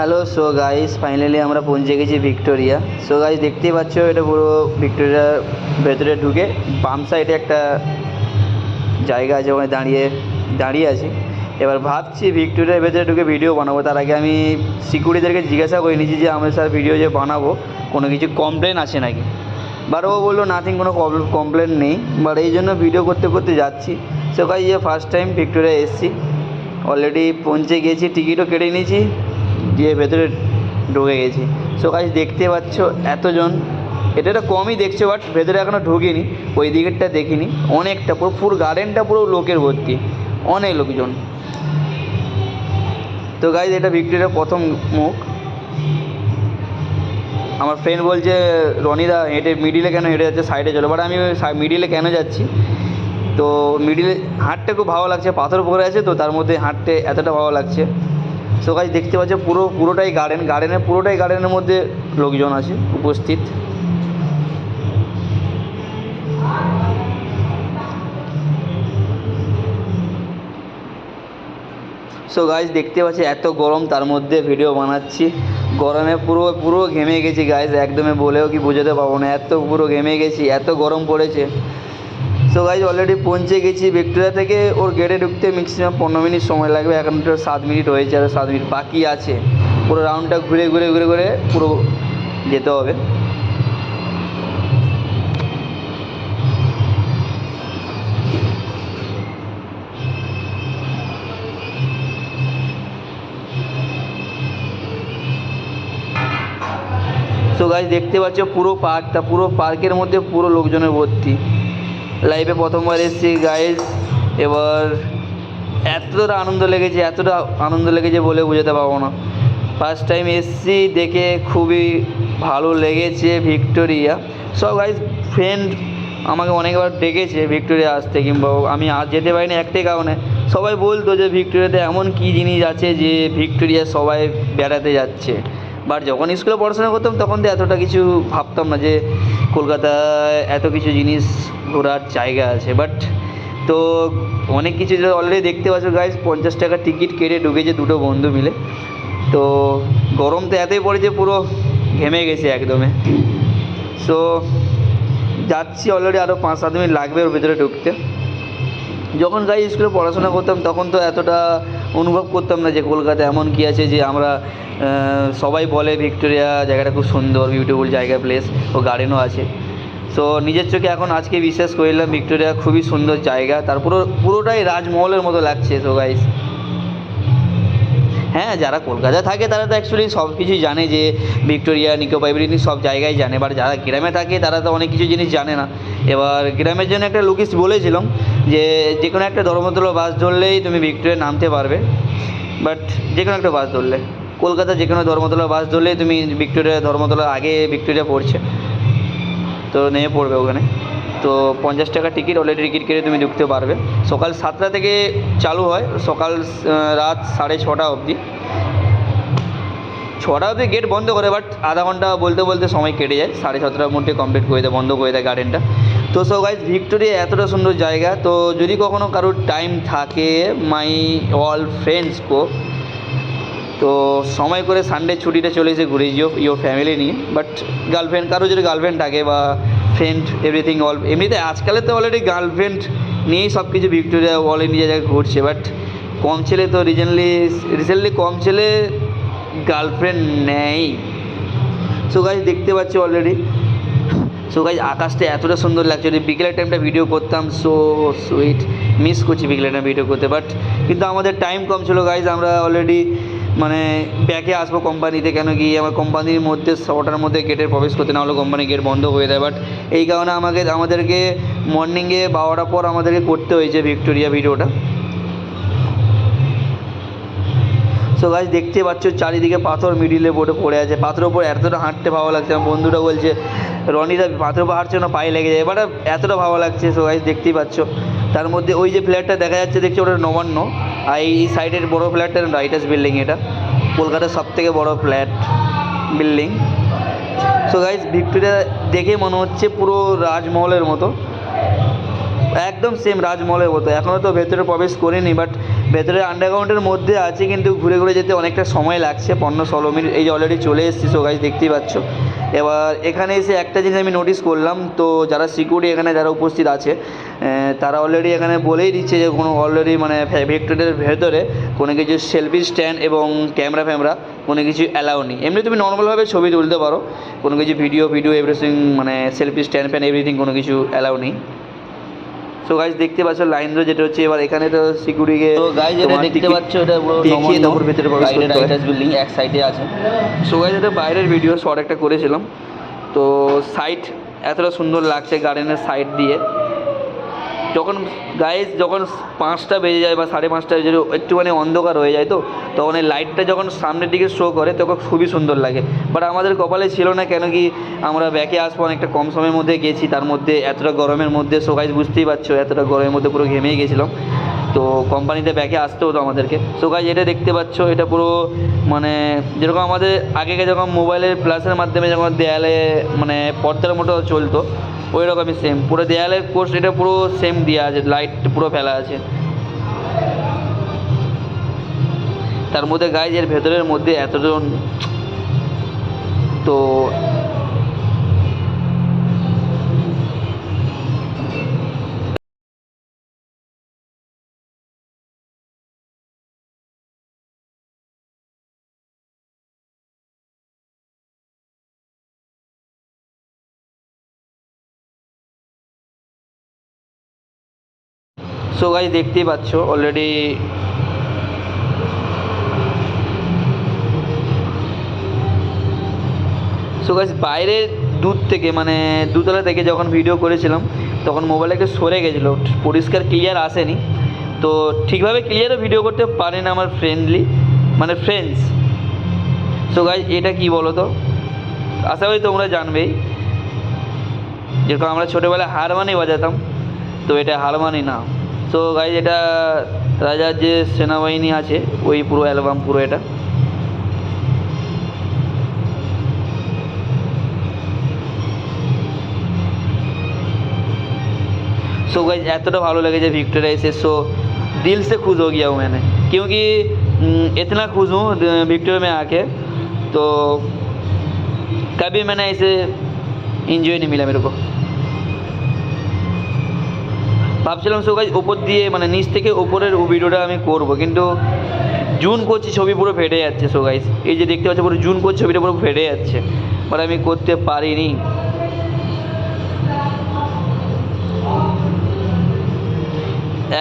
Hello so guys finally আমরা পৌঁছে গেছি ভিক্টোরিয়া। সো গাইস দেখতেই পাচ্ছ, এটা পুরো ভিক্টোরিয়ার ভেতরে ঢুকে বাম সাইডে একটা জায়গা আছে, ওখানে দাঁড়িয়ে দাঁড়িয়ে আছি। এবার ভাবছি ভিক্টোরিয়ার ভেতরে ঢুকে ভিডিও বানাবো। তার আগে আমি সিকিউরিটিদেরকে জিজ্ঞাসা করে নিয়েছি যে আমরা স্যার ভিডিও যে বানাবো, কোনো কিছু কমপ্লেন আছে নাকি? বাট ও বলল নাথিং কোনো কমপ্লেন নেই। বাট এই জন্য ভিডিও করতে করতে যাচ্ছি। সো গাইস যে ফার্স্ট টাইম ভিক্টোরিয়া এসেছি অলরেডি পৌঁছে গিয়েছি টিকিটও কেটে নিয়েছি। গিয়ে ভেতরে ঢুকে গেছি। সো গাইস দেখতে পাচ্ছ এতজন। এটা একটা কমই দেখছ বাট ভেতরে এখনও ঢুকিনি, ওই দিকেরটা দেখিনি। অনেকটা পুরো পুরো গার্ডেনটা পুরো লোকের ভর্তি। অনেক লোকজন। তো গাইজ এটা ভিক্টোরিয়ার প্রথম মুখ। আমার ফ্রেন্ড বলছে, রনিদা, হেঁটে মিডিলে কেন হেঁটে যাচ্ছে সাইডে চলো। বাট আমি মিডিলে কেন যাচ্ছি? তো মিডিলে হাঁটতে খুব ভালো লাগছে, পাথর পড়ে আছে, তো তার মধ্যে হাঁটতে এতটা ভালো লাগছে। সো গাছ দেখতে পাচ্ছ, পুরো, পুরোটাই গার্ডেন গার্ডেনের পুরোটাই গার্ডেনের মধ্যে লোকজন আছে, উপস্থিত। সো গাইজ দেখতে পাচ্ছি, এত গরম, তার মধ্যে ভিডিও বানাচ্ছি। গরমে পুরো পুরো ঘেমে গেছি গাইজ একদমই বলেও কি বোঝাতে পারব না, এত পুরো ঘেমে গেছি, এত গরম পড়েছে। সো গাইজ অলরেডি পৌঁছে গেছি ভিক্টোরিয়া থেকে। ওর গেটে ঢুকতে ম্যাক্সিমাম পনেরো মিনিট সময় লাগবে। এখন তো সাত মিনিট হয়েছে, আর সাত মিনিট বাকি আছে। পুরো রাউন্ডটা ঘুরে ঘুরে ঘুরে ঘুরে পুরো যেতে হবে। সো গাছ দেখতে পাচ্ছ পুরো পার্কটা পুরো পার্কের মধ্যে পুরো লোকজনের ভর্তি। লাইফে প্রথমবার এসেছি গাইজ এবার এতটা আনন্দ লেগেছে, এতটা আনন্দ লেগেছে বলে বোঝাতে পারব না। ফার্স্ট টাইম এসেছি, দেখে খুবই ভালো লেগেছে ভিক্টোরিয়া। সব গাইজ ফ্রেন্ড আমাকে অনেকবার ডেকেছে ভিক্টোরিয়া আসতে কিংবা আমি আজ যেতে পারিনি একটাই কারণে। সবাই বলতো যে ভিক্টোরিয়াতে এমন কী জিনিস আছে যে ভিক্টোরিয়া সবাই বেড়াতে যাচ্ছে। বাট যখন স্কুলে পড়াশোনা করতাম, তখন তো এতটা কিছু ভাবতাম না যে কলকাতায় এত কিছু জিনিস ঘোরার জায়গা আছে বাট তো অনেক কিছু অলরেডি দেখতে পাচ্ছ গাইজ পঞ্চাশ টাকা টিকিট কেটে ঢুকেছে দুটো বন্ধু মিলে। তো গরম তো এতই পড়েছে পুরো ঘেমে গেছে একদমে। সো যাচ্ছি অলরেডি আরও পাঁচ সাত মিনিট লাগবে ওর ভেতরে ঢুকতে। যখন গাই স্কুলে পড়াশোনা করতাম, তখন তো এতটা অনুভব করতাম না যে কলকাতা এমন কি আছে যে আমরা সবাই বলে ভিক্টোরিয়া, জায়গাটা খুব সুন্দর বিউটিফুল জায়গা প্লেস ও গার্ডেনও আছে। সো নিজের চোখে এখন আজকে বিশ্বাস করলাম ভিক্টোরিয়া খুবই সুন্দর জায়গা। তার পুরো, পুরোটাই রাজমহলের মতো লাগছে সো গাইস হ্যাঁ যারা কলকাতায় থাকে, তারা তো অ্যাকচুয়ালি সব কিছুই জানে যে ভিক্টোরিয়া নিকো এভরিথিং সব জায়গায় জানে। বাট যারা গ্রামে থাকে, তারা তো অনেক কিছু জিনিস জানে না। এবার, গ্রামের জন্য একটা লুকিস বলেছিলাম যে যে কোনো একটা ধর্মতলা বাস ধরলেই তুমি ভিক্টোরিয়া নামতে পারবে। বাট যে কোনো একটা বাস ধরলে। কলকাতা যে কোনো ধর্মতলা বাস ধরলেই তুমি ভিক্টোরিয়া ধর্মতলা আগে ভিক্টোরিয়া পড়ছে। তো নেমে পড়বে ওখানে। তো পঞ্চাশ টাকা টিকিট অলরেডি টিকিট কেটে তুমি ঢুকতে পারবে। সকাল সাতটা থেকে চালু হয়, সকাল রাত সাড়ে ছটা অবধি। ছটা অবধি গেট বন্ধ করে বাট আধা ঘণ্টা বলতে বলতে সময় কেটে যায়। সাড়ে সাতটার মধ্যে কমপ্লিট করে দেয়, বন্ধ করে দেয় গার্ডেনটা তো সো গাইজ ভিক্টোরিয়া এতটা সুন্দর জায়গা, তো যদি কখনো কারোর টাইম থাকে মাই অল ফ্রেন্ডস কো তো সময় করে সানডে ছুটিটা চলে এসে ঘুরে যেও ইয়োর ফ্যামিলি নিয়ে। বাট গার্লফ্রেন্ড কারও যদি গার্লফ্রেন্ড থাকে বা ফ্রেন্ড এভরিথিং অল এমনিতে আজকালে তো অলরেডি গার্লফ্রেন্ড নিয়েই সব কিছু ভিক্টোরিয়া অল ইন্ডিয়া জায়গায় ঘুরছে। বাট কম ছেলে তো রিজেন্টলি রিসেন্টলি কম ছেলে গার্লফ্রেন্ড নেই। সো গাছ দেখতে পাচ্ছি অলরেডি সো গাছ আকাশটা এতটা সুন্দর লাগছে। যদি বিকেলের টাইমটা ভিডিও করতাম সো সুইট মিস করছি বিকেলের টাইম ভিডিও করতে। বাট কিন্তু আমাদের টাইম কম ছিল গাইজ আমরা অলরেডি মানে ব্যাকে আসব কোম্পানিতে কেন কি আমার কোম্পানির মধ্যে ছটার মধ্যে গেটের প্রবেশ করতে না হলে কোম্পানি গেট বন্ধ হয়ে দেয় বাট এই কারণে আমাকে, আমাদেরকে মর্নিংয়ে বারোটার পর আমাদেরকে করতে হয়েছে ভিক্টোরিয়া ভিডিওটা। সো গাছ দেখতে পাচ্ছ চারিদিকে পাথর মিডিলে বোর্ডে পড়ে আছে। পাথরের উপর এতটা হাঁটতে ভালো লাগছে আমার বন্ধুরা বলছে, রনিদা পাথর উপর হাঁটছে না? পায়ে লেগে যায়। এবার এতটা ভালো লাগছে। সো গাছ দেখতেই পাচ্ছ। তার মধ্যে ওই যে ফ্ল্যাটটা দেখা যাচ্ছে, দেখছি ওটা নবান্ন। আর এই সাইডের বড় ফ্ল্যাটটা, রাইটার্স বিল্ডিং এটা। কলকাতার সব থেকে বড় flat building. So guys Victoria দেখে মনে হচ্ছে পুরো রাজমহলের মতো। একদম সেম রাজমহলের মতো। এখনও তো ভেতরে প্রবেশ করিনি বাট ভেতরে আন্ডারগ্রাউন্ডের মধ্যে আছে, কিন্তু ঘুরে ঘুরে যেতে অনেকটা সময় লাগছে। পনেরো ষোলো মিনিট এই যে অলরেডি চলে এসেছি সো গাইজ দেখতেই পাচ্ছ। এবার এখানে এসে একটা জিনিস আমি নোটিস করলাম, তো যারা সিকিউরিটি এখানে যারা উপস্থিত আছে তারা অলরেডি এখানে বলেই দিচ্ছে যে, কোনো অলরেডি মানে ভিক্টোরিয়ার ভেতরে কোনো কিছু সেলফি স্ট্যান্ড এবং ক্যামেরা ফ্যামেরা কোনো কিছু অ্যালাউ নেই। এমনি তুমি নর্মালভাবে ছবি তুলতে পারো, কোনো কিছু ভিডিও ভিডিও এভরিথিং মানে সেলফি স্ট্যান্ড ফ্যান এভরিথিং কোনো কিছু অ্যালাউ নেই। সো গাইজ দেখতে পাচ্ছ লাইন ধরে যেটা হচ্ছে এবার এখানে তো সিকিউরিটি তো গাইজ এটা দেখতে পাচ্ছ এটা পুরো দেখিয়ে তারপর ভিতরে প্রবেশ করতে হয়। বিল্ডিং এক সাইডে আছে। সো গাইজ এটা বাইরের ভিডিও শর্ট একটা করেছিলাম। তো সাইট এতটা সুন্দর লাগছে গার্ডেনের সাইড দিয়ে। যখন গায়ে যখন পাঁচটা বেজে যায় বা সাড়ে পাঁচটা বেজে একটুখানি অন্ধকার হয়ে যায় তো, তখন এই লাইটটা যখন সামনের দিকে শো করে, তখন খুবই সুন্দর লাগে। বাট আমাদের কপালে ছিল না কেন কি, আমরা ব্যাকে আসব অনেকটা কম সময়ের মধ্যে গেছি, তার মধ্যে এতটা গরমের মধ্যে সো গাইজ বুঝতেই পারছ, এতটা গরমের মধ্যে পুরো ঘেমেই গেছিলাম। তো কোম্পানিতে ব্যাকে আসতে হতো আমাদেরকে। সো গাইজ এটা দেখতে পাচ্ছ, এটা পুরো মানে যেরকম আমাদের আগে যখন মোবাইলের প্লাসের মাধ্যমে যখন দেয়ালে মানে পর্দার মতো চলতো ওই রকমই সেম পুরো দেয়ালের কোর্স এটা পুরো সেম দেওয়া আছে লাইট পুরো ফেলা আছে। তার মধ্যে গাইজ এর ভেতরের মধ্যে এতজন, তো সো গাইজ দেখতেই পাচ্ছ অলরেডি সো গাইজ বাইরের দূর থেকে মানে দুতলা থেকে যখন ভিডিও করেছিলাম, তখন মোবাইল একটু সরে গেছিল। পরিষ্কার ক্লিয়ার আসেনি। তো ঠিকভাবে ক্লিয়ারও ভিডিও করতে পারে না আমার ফ্রেন্ডলি মানে ফ্রেন্ডস সো গাইজ এটা কি বলো তো আশা করি তোমরা জানবেই। যেরকম আমরা ছোটোবেলায় হারমানি বাজাতাম, তো এটা হারমানি না। সো গাইজ এটা রাজার যে সেনাবাহিনী আছে ওই পুরো অ্যালবাম পুরো এটা सो गाइज एतटा भालो लगे जब विक्टोरिया ऐसे सो दिल से खुश हो गया हूँ मैंने क्योंकि हम्म, इतना खुश हूँ द- विक्टोरिया में आके तो कभी मैंने ऐसे एंजॉय नहीं मिला मेरे को ভাবছিলাম সো গাইজ ওপর দিয়ে মানে নিচ থেকে ওপরের ভিডিওটা আমি করব, কিন্তু জুন করছি ছবি পুরো ফেটে যাচ্ছে সো গাইজ এই যে দেখতে পাচ্ছ পুরো জুন করছি, ছবিটা পুরো ফেটে যাচ্ছে। বাট আমি করতে পারিনি।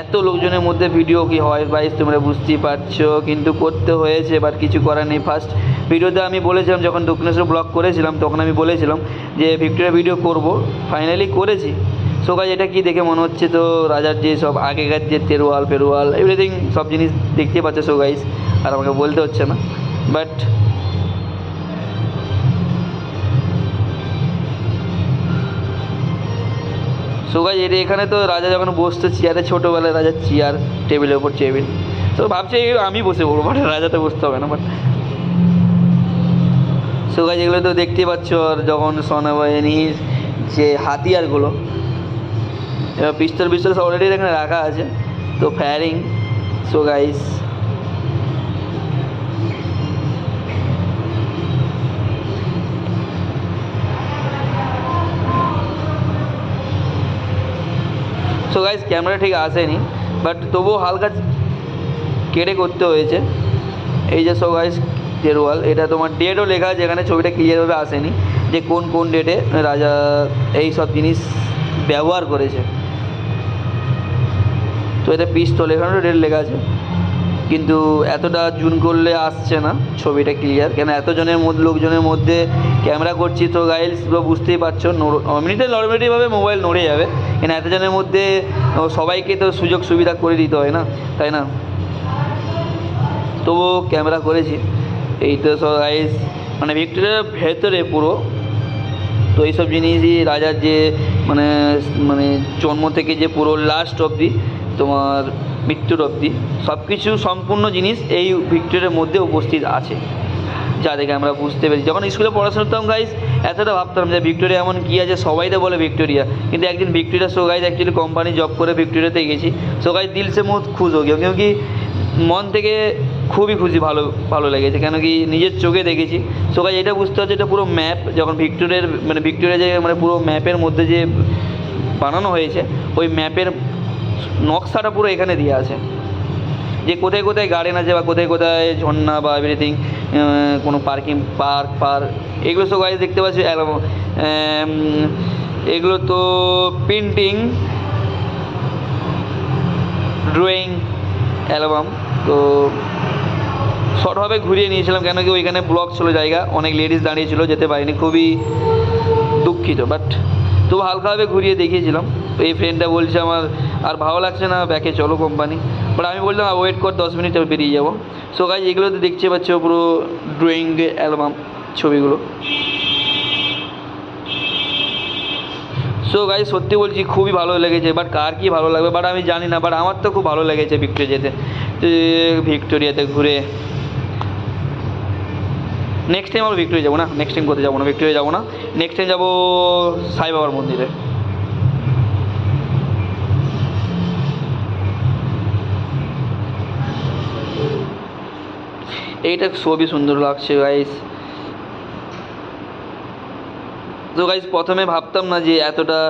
এত লোকজনের মধ্যে ভিডিও কি হয় গাইজ তোমরা বুঝতেই পারছ, কিন্তু করতে হয়েছে বাট কিছু করার নেই। ফার্স্ট ভিডিওতে আমি বলেছিলাম, যখন দক্ষিণেশ্বর ব্লগ করেছিলাম, তখন আমি বলেছিলাম যে ভিক্টোরিয়া ভিডিও করব। ফাইনালি করেছি। সো গাইজ এটা কি দেখে মনে হচ্ছে? তো রাজার যে সব আগেকার যে তেরোয়াল, ফেরোয়াল এভরিথিং সব জিনিস দেখতে পাচ্ছে সো গাইজ আর আমাকে বলতে হচ্ছে না। বাট সো গাইজ এটা এখানে তো রাজা যখন বসতো চেয়ারে ছোটোবেলায় রাজার চেয়ার টেবিলের ওপর টেবিল তো ভাবছি আমি বসে পড়ব বাট রাজা তো বসতে হবে না বাট সো গাইজ এগুলো তো দেখতেই পাচ্ছ, আর যখন সোনাবাহিনীর যে হাতিয়ারগুলো পিস্তল পিস্তল সব অলরেডি এখানে রাখা আছে। তো firing so guys so guys camera ঠিক আসেনি বাট তবুও হালকা কেটে করতে হয়েছে। এই যে সো গাইস তেরোয়াল এটা তোমার ডেটও লেখা আছে, এখানে ছবিটা ক্লিয়ারভাবে আসেনি যে কোন কোন ডেটে রাজা এই সব জিনিস ব্যবহার করেছে। তো এটা পিস্তল, এখানেও ডেট লেখা আছে। কিন্তু এতটা জুন করলে আসছে না ছবিটা ক্লিয়ার কেন এতজনের মধ্যে, লোকজনের মধ্যে ক্যামেরা করছি তো গাইলস বুঝতেই পারছ এমনিতে নর্মালিভাবে মোবাইল নড়ে যাবে। কেন এতজনের মধ্যে সবাইকে তো সুযোগ সুবিধা করে দিতে হয় না, তাই না? তবুও ক্যামেরা করেছি। এই তো সব গাইলস মানে ভিক্টোরিয়ার ভেতরে পুরো। তো এইসব জিনিসই রাজার যে মানে মানে জন্ম থেকে যে পুরো লাস্ট অবধি তোমার মৃত্যুর অবধি। সব কিছু সম্পূর্ণ জিনিস এই ভিক্টোরিয়ার মধ্যে উপস্থিত আছে। যা দেখে আমরা বুঝতে পেরেছি। যখন স্কুলে পড়াশোনা করতাম গাইজ এতটা ভাবতাম যে ভিক্টোরিয়া এমন কী আছে, সবাই তো বলে ভিক্টোরিয়া। কিন্তু একদিন Victoria so guys actually company job করে ভিক্টোরিয়াতে গেছি। সো গাইজ দিল সে মুখ খুশ হো কেউ কি মন থেকে খুবই খুশি, ভালো ভালো লেগেছে। কেন কি নিজের চোখে দেখেছি। সো গাইজ এটা বুঝতে হচ্ছে এটা পুরো ম্যাপ যখন ভিক্টোরিয়ার মানে ভিক্টোরিয়া যে মানে পুরো ম্যাপের মধ্যে যে বানানো হয়েছে, ওই ম্যাপের নকশাটা পুরো এখানে দিয়ে আছে। যে কোথায় কোথায় গার্ডেন আছে বা কোথায় কোথায় ঝর্ণা বা এভরিথিং কোনো পার্কিং পার্ক পার্ক এগুলো সব গাড়ি দেখতে পাচ্ছি এগুলো তো পেন্টিং ড্রয়িং অ্যালবাম তো শর্টভাবে ঘুরিয়ে নিয়েছিলাম কেন কি ওইখানে ব্লক ছিল জায়গা, অনেক লেডিস দাঁড়িয়ে ছিল, যেতে পারিনি, খুবই দুঃখিত বাট তবু হালকাভাবে ঘুরিয়ে দেখিয়েছিলাম। তো এই ফ্রেন্ডটা বলছে আমার আর ভালো লাগছে না, ব্যাকে চলো কোম্পানি বাট আমি বললাম ওয়েট কর, দশ মিনিট আমি বেরিয়ে যাব। সো গাইজ এগুলো তো দেখতে পাচ্ছ, পুরো ড্রয়িং অ্যালবাম ছবিগুলো। সো গাই সত্যি বলছি, খুবই ভালো লেগেছে বাট কার কি ভালো লাগবে? বাট আমি জানি না বাট আমার তো খুব ভালো লেগেছে ভিক্টোরিয়া যেতে। ভিক্টোরিয়াতে ঘুরে। নেক্সট টাইম আমরা ভিক্টোরিয়া যাব না নেক্সট টাইম কোথায় যাব না ভিক্টোরিয়া যাব না। নেক্সট টাইম যাব সাই বাবার মন্দিরে। এইটা খুবই সুন্দর লাগছে গাইস তো গাইজ প্রথমে ভাবতাম না যে এতটা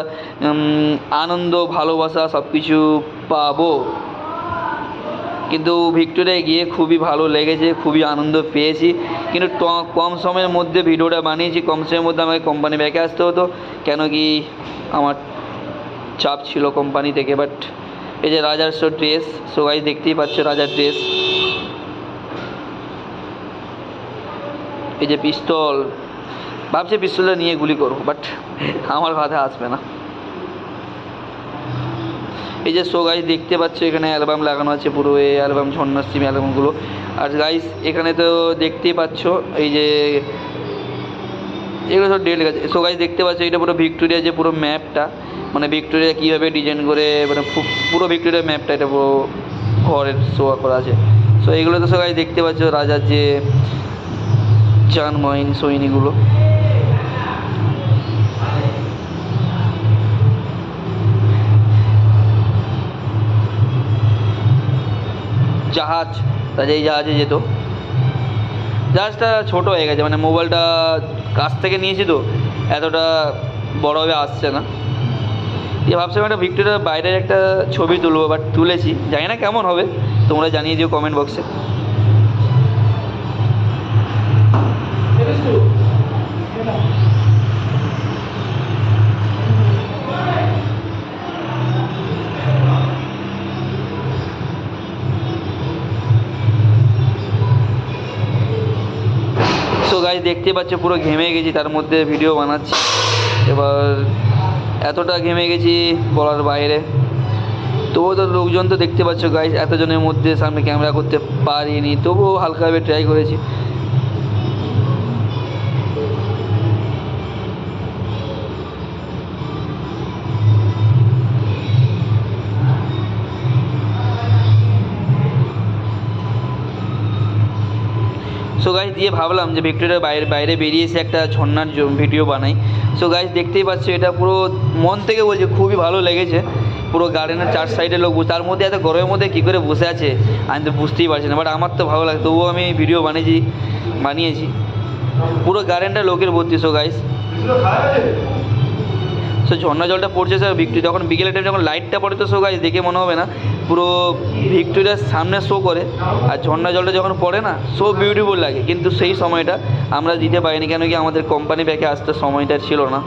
আনন্দ, ভালোবাসা সব কিছু পাবো। কিন্তু ভিক্টোরিয়ায় গিয়ে খুবই ভালো লেগেছে, খুবই আনন্দ পেয়েছি। কিন্তু কম সময়ের মধ্যে ভিডিওটা বানিয়েছি, কম সময়ের মধ্যে আমাকে কোম্পানি ব্যাকে আসতে হতো। কেন কি আমার চাপ ছিল কোম্পানি থেকে বাট এই যে রাজার শো ড্রেস সো গাইজ দেখতেই পাচ্ছ রাজার ড্রেস এই যে পিস্তল, ভাবছি পিস্তলটা নিয়ে গুলি করব বাট আমার কথা আসবে না। এই যে শো গাইজ দেখতে পাচ্ছ, এখানে অ্যালবাম লাগানো আছে পুরো, এই অ্যালবাম ঝর্ণার সিম অ্যালবামগুলো আর গাইজ এখানে তো দেখতেই পাচ্ছ, এই যে এগুলো সব ডেট গেছে। সো গাইজ দেখতে পাচ্ছ, এটা পুরো ভিক্টোরিয়া যে পুরো ম্যাপটা মানে ভিক্টোরিয়া কীভাবে ডিজাইন করে মানে পুরো ভিক্টোরিয়া ম্যাপটা এটা পুরো ঘরের শো করা আছে। সো এগুলো তো সবাই দেখতে পাচ্ছ, রাজার যে চান মহিনী সৈনিগুলো জাহাজ এই জাহাজে যেত। জাহাজটা ছোট হয়ে গেছে মানে মোবাইলটা কাছ থেকে নিয়েছি তো, এতটা বড়ভাবে আসছে না। দিয়ে ভাবছিলাম একটা ভিক্টোরিয়ার বাইরের একটা ছবি তুলবো, বাট তুলেছি। জানি না কেমন হবে, তোমরা জানিয়ে দিও কমেন্ট বক্সে দেখতে পাচ্ছ, পুরো ঘেমে গেছি, তার মধ্যে ভিডিও বানাচ্ছি। এবার এতটা ঘেমে গেছি বলার বাইরে। তবুও তো লোকজন তো দেখতে পাচ্ছ গাইজ এতজনের মধ্যে সামনে ক্যামেরা করতে পারিনি, তবুও হালকাভাবে ট্রাই করেছি। সো গাইজ দিয়ে ভাবলাম যে ভিক্টোরিয়ার বাইরে বাইরে বেরিয়ে এসে একটা ঝর্নার ভিডিও বানাই। সো গাইজ দেখতেই পাচ্ছি, এটা পুরো মন থেকে বলছে খুবই ভালো লেগেছে। পুরো গার্ডেনের চার সাইডে লোক তার মধ্যে এত গরমের মধ্যে কী করে বসে আছে, আমি তো বুঝতেই পারছি না। বাট আমার তো ভালো লাগে, তবুও আমি ভিডিও বানিয়েছি বানিয়েছি। পুরো গার্ডেনটা লোকের ভর্তি সো গাইজ সো ঝর্ণা জলটা পড়ছে স্যার ভিক্টোরিয়া যখন বিকেলের টাইম যখন লাইটটা পড়ে তো শো গাছ দেখে মনে হবে না, পুরো ভিক্টোরিয়ার সামনে শো করে, আর ঝর্ণা জলটা যখন পড়ে না সো বিউটিফুল লাগে। কিন্তু সেই সময়টা আমরা দিতে পারিনি, কেন কি আমাদের কোম্পানি ব্যাকে আসতে সময়টা ছিল না।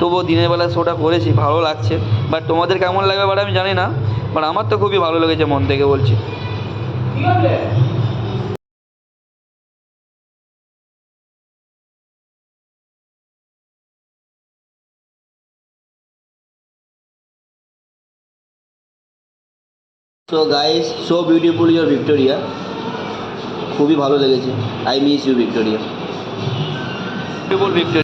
তবুও দিনের বেলা শোটা করেছি, ভালো লাগছে। বাট তোমাদের কেমন লাগবে বাট আমি জানি না বাট আমার তো খুবই ভালো লেগেছে মন থেকে বলছি। So guys so beautiful your Victoria খুবই ভালো লেগেছে। I miss you Victoria Victoria